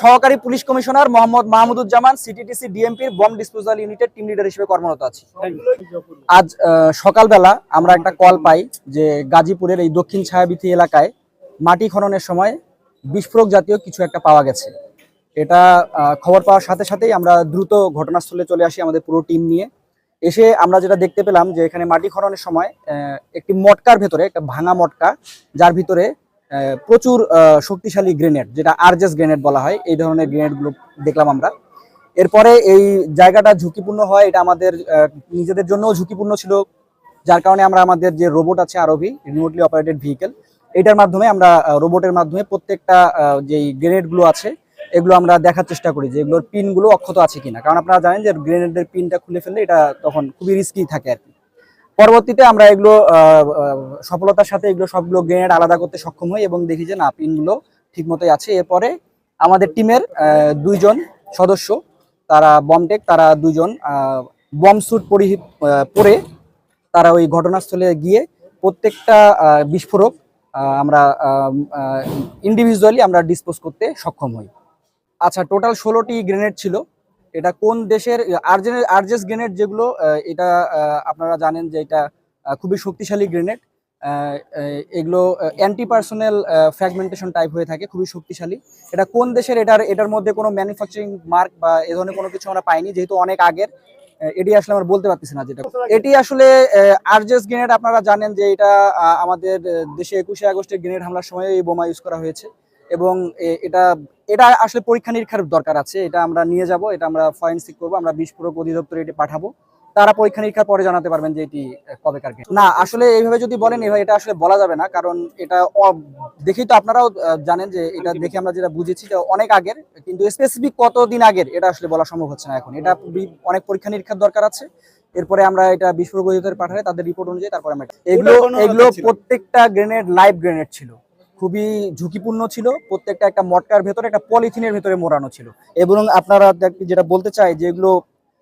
সহকারী police commissioner Mohammad Mahmuduzzaman CTTC ডিএমপির bomb disposal ইউনিটের team leader হিসেবে কর্মরত আছি। আজ সকালবেলা আমরা একটা কল পাই যে গাজীপুরের এই দক্ষিণ ছায়াবিথি এলাকায় মাটি খননের সময় বিস্ফোরক জাতীয় কিছু একটা পাওয়া গেছে। এটা খবর পাওয়ার সাথে সাথেই আমরা দ্রুত ঘটনাস্থলে চলে আসি আমাদের পুরো টিম নিয়ে। এসে আমরা যেটা দেখতে পেলাম যে এখানে মাটি খননের সময় একটি মটকার ভেতরে একটা ভাঙা মটকা যার ভিতরে প্রচুর শক্তিশালী গ্রেনেড, যেটা আরজেস গ্রেনেড বলা হয়, এই ধরনের গ্রেনেডগুলো দেখলাম আমরা। এরপরে এই জায়গাটা ঝুঁকিপূর্ণ হয়, এটা আমাদের নিজেদের জন্যও ঝুঁকিপূর্ণ ছিল, যার কারণে আমরা আমাদের যে রোবট আছে আরওভি, রিমোটলি অপারেটেড ভেহিকেল, এটার মাধ্যমে আমরা রোবটের মাধ্যমে প্রত্যেকটা যেই গ্রেনেডগুলো আছে, এগুলো আমরা দেখার চেষ্টা করি যে এগুলোর পিনগুলো অক্ষত আছে কিনা। কারণ আপনারা জানেন যে গ্রেনেডের পিনটা খুলে ফেললে এটা তখন খুবই রিস্কি থাকে আর কি। পরবর্তীতে আমরা এগুলো সফলতার সাথে এগুলো সবগুলো গ্রেনেড আলাদা করতে সক্ষম হই এবং দেখি যে না পিনগুলো ঠিক মতোই আছে। এরপরে আমাদের টিমের দুইজন সদস্য, তারা বমটেক তারা দুজন বম স্যুট পরিহিত পরে তারা ওই ঘটনাস্থলে গিয়ে প্রত্যেকটা বিস্ফোরক আমরা ইন্ডিভিজুয়ালি আমরা ডিসপোজ করতে সক্ষম হই। আচ্ছা টোটাল ষোলোটি গ্রেনেড ছিল। এটা কোন দেশের আর্জেন আর্জেস গ্রেনেড যেগুলো এটা আপনারা জানেন যে এটা খুবই শক্তিশালী গ্রেনেড। এগুলো অ্যান্টি পার্সোনাল ফ্র্যাগমেন্টেশন টাইপ হয়ে থাকে, খুবই শক্তিশালী। এটা কোন দেশের, এটার এটার মধ্যে কোনো ম্যানুফ্যাকচারিং মার্ক বা এ ধরনের কোনো কিছু আমরা পাইনি, যেহেতু অনেক আগের। এটি আসলে আমরা বলতে পারতেছি না যেটা। এটি আসলে আরজেস গ্রেনেড, আপনারা জানেন যে এটা আমাদের দেশে একুশে আগস্টের গ্রেনেড হামলার সময় এই বোমা ইউজ করা হয়েছে। এবং এটা এটা আসলে পরীক্ষা নিরীক্ষার দরকার আছে। এটা আমরা নিয়ে যাব এটা আমরা ফরেন্সিক করব আমরা বিস্ফোরক অধিদপ্তরে এটি পাঠাবো। তারা পরীক্ষা নিরীক্ষার পরে জানাতে পারবেন যে এটি আহ, কবেকার না আসলে এইভাবে যদি বলেন এভাবে এটা আসলে বলা যাবে না কারণ এটা দেখেই তো আপনারাও জানেন যে এটা দেখে আমরা যেটা বুঝেছি এটা অনেক আগের কিন্তু স্পেসিফিক কতদিন আগের এটা আসলে বলা সম্ভব হচ্ছে না এখন। এটা অনেক পরীক্ষা নিরীক্ষার দরকার আছে। এরপরে আমরা এটা বিস্ফোরক অধিদপ্তরে পাঠালে তাদের রিপোর্ট অনুযায়ী তারপরে আমরা এগুলো এগুলো। প্রত্যেকটা গ্রেনেড লাইভ গ্রেনেড ছিল। খুবই ঝুঁকিপূর্ণ ছিল। প্রত্যেকটা একটা মটকার ভেতরে একটা পলিথিনের ভেতরে মোড়ানো ছিল। এবং আপনারা যেটা বলতে চাই যে এগুলো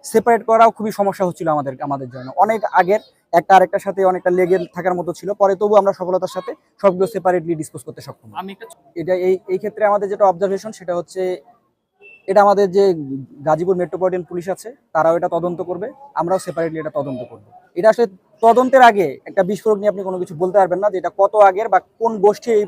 সেপারেট করাও খুবই সমস্যা হচ্ছিল আমাদের আমাদের জন্য। অনেক আগের একটা আরেকটার সাথে অনেকটা লেগে থাকার মতো ছিল। পরে তবু আমরা সফলতার সাথে সবগুলো সেপারেটলি ডিসপোজ করতে সক্ষম আমি এটা এই এই ক্ষেত্রে আমাদের যেটা অবজারভেশন সেটা হচ্ছে এটা আমাদের যে গাজীপুর মেট্রোপলিটন পুলিশ আছে তারাও এটা তদন্ত করবে আমরাও সেপারেটলি এটা তদন্ত করব। এটা আসলে তদন্তের আগে একটা বিস্ফোরক নিয়ে আপনি কোনো কিছু বলতে পারবেন না যে এটা কত আগের বা কোন গোষ্ঠী এই